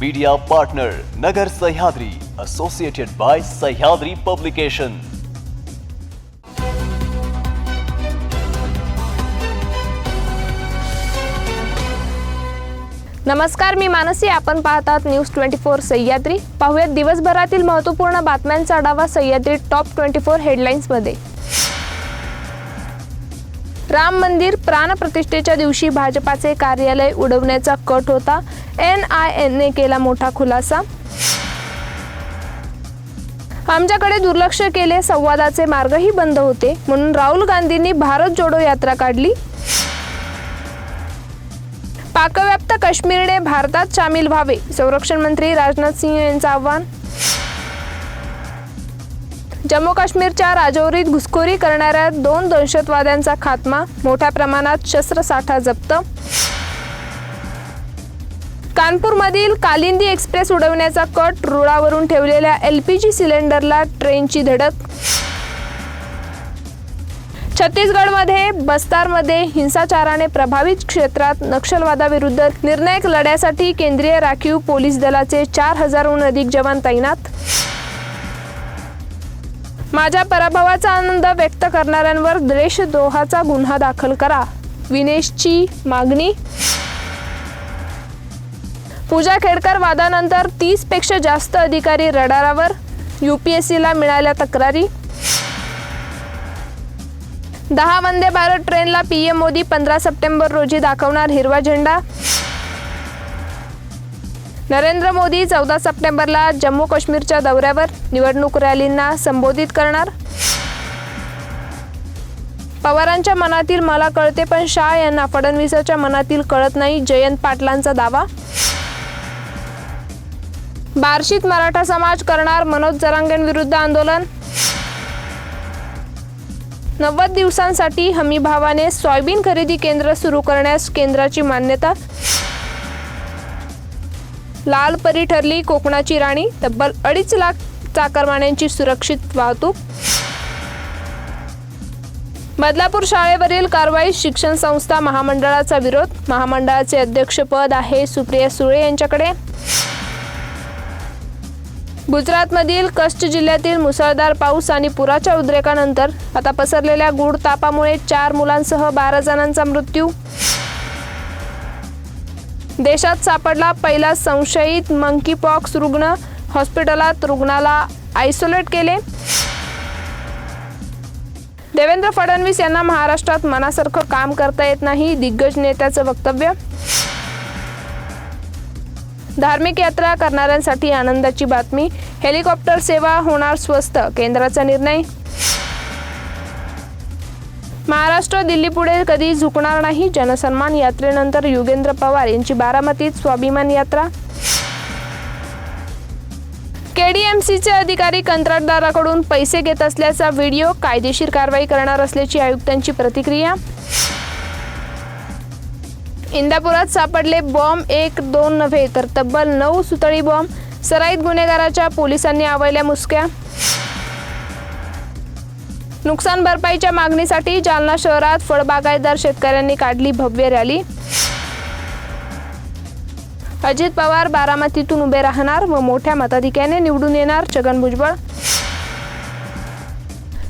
Media partner Nagar Sahyadri associated by Sahyadri publication नमस्कार मी मानसी. आपण पाहतात न्यूज ट्वेंटी फोर सह्याद्री. पाहूयात दिवसभरातील महत्त्वपूर्ण बातम्यांचा आढावा सह्याद्री टॉप ट्वेंटी फोर हेडलाईन्समध्ये राम मंदिर प्राणप्रतिष्ठेच्या दिवशी भाजपाचे कार्यालय उडवण्याचा कट होता. एन आय एनने केला मोठा खुलासा. आमच्याकडे दुर्लक्ष केले संवादाचे मार्गही बंद होते म्हणून राहुल गांधींनी भारत जोडो यात्रा काढली. पाकव्याप्त काश्मीरने भारतात सामील व्हावे संरक्षण मंत्री राजनाथ सिंह यांचं आव्हान. जम्मू काश्मीरच्या राजौरीत घुसखोरी करणाऱ्या दोन दहशतवाद्यांचा खात्मा मोठ्या प्रमाणात शस्त्रसाठा जप्त. कानपूरमधील कालिंदी एक्सप्रेस उडवण्याचा कट रुळावरून ठेवलेल्या एल पी जी सिलेंडरला ट्रेनची धडक. छत्तीसगडमध्ये बस्तारमध्ये हिंसाचाराने प्रभावित क्षेत्रात नक्षलवादाविरुद्ध निर्णायक लढ्यासाठी केंद्रीय राखीव पोलीस दलाचे चार हजारहून अधिक जवान तैनात. माझ्या पराभवाचा आनंद व्यक्त करणाऱ्यांवर द्वेषद्रोहाचा गुन्हा दाखल करा. विनेशची मागणी पूजा खेडकर वादानंतर तीसपेक्षा जास्त अधिकारी रडारावर. यू पी एस सीला मिळाल्या तक्रारी. दहा वंदे भारत ट्रेनला पी एम मोदी पंधरा सप्टेंबर रोजी दाखवणार हिरवा झेंडा. नरेंद्र मोदी चौदा सप्टेंबरला जम्मू काश्मीरच्या दौऱ्यावर निवडणूक रॅलींना संबोधित करणार. पवारांच्या मनातील मला कळते पण शाह यांना फडणवीसाच्या मनातील कळत नाही जयंत पाटलांचा दावा. बार्शीत मराठा समाज करणार मनोज जरांगेंविरुद्ध आंदोलन? नव्वद दिवसांसाठी हमी भावाने सोयाबीन खरेदी केंद्र सुरू करण्यास केंद्राची मान्यता? लाल परी ठरली कोकणाची राणी तब्बल अडीच लाख चाकरमान्यांची सुरक्षित वाहतूक? बदलापूर शाळेवरील कारवाई शिक्षण संस्था महामंडळाचा विरोध? महामंडळाचे अध्यक्षपद आहे सुप्रिया सुळे यांच्याकडे? गुजरातमधील कच्छ जिल्ह्यातील मुसळधार पाऊस आणि पुराच्या उद्रेकानंतर आता पसरलेल्या गुढ तापामुळे चार मुलांसह बारा जणांचा मृत्यू. देशात सापडला पहिला संशयित मंकी पॉक्स रुग्ण. हॉस्पिटलात रुग्णाला आयसोलेट केले. देवेंद्र फडणवीस यांना महाराष्ट्रात मनासारखं काम करता येत नाही दिग्गज नेत्याचं वक्तव्य. धार्मिक यात्रा करणाऱ्यांसाठी आनंदाची बातमी. हेलिकॉप्टर सेवा होणार स्वस्त केंद्राचा निर्णय. महाराष्ट्र दिल्लीपुढे कधी झुकणार नाही? जनसन्मान यात्रेनंतर युगेंद्र पवार यांची बारामतीत स्वाभिमान यात्रा. केडीएमसीचे अधिकारी कंत्राटदाराकडून पैसे घेत असल्याचा व्हिडिओ कायदेशीर कारवाई करणार असल्याची आयुक्तांची प्रतिक्रिया. इंदापुरात सापडले बॉम्ब एक दोन नव्हे तर तब्बल नऊ सुतळी बॉम्ब. सराईत गुन्हेगाराच्या पोलिसांनी आवळल्या मुसक्या. नुकसान भरपाईच्या मागणीसाठी जालना शहरात फळबागायतदार शेतकऱ्यांनी काढली भव्य रॅली. अजित पवार बारामतीतून उभे राहणार व मोठ्या मताधिक्याने निवडून येणार Chhagan Bhujbal.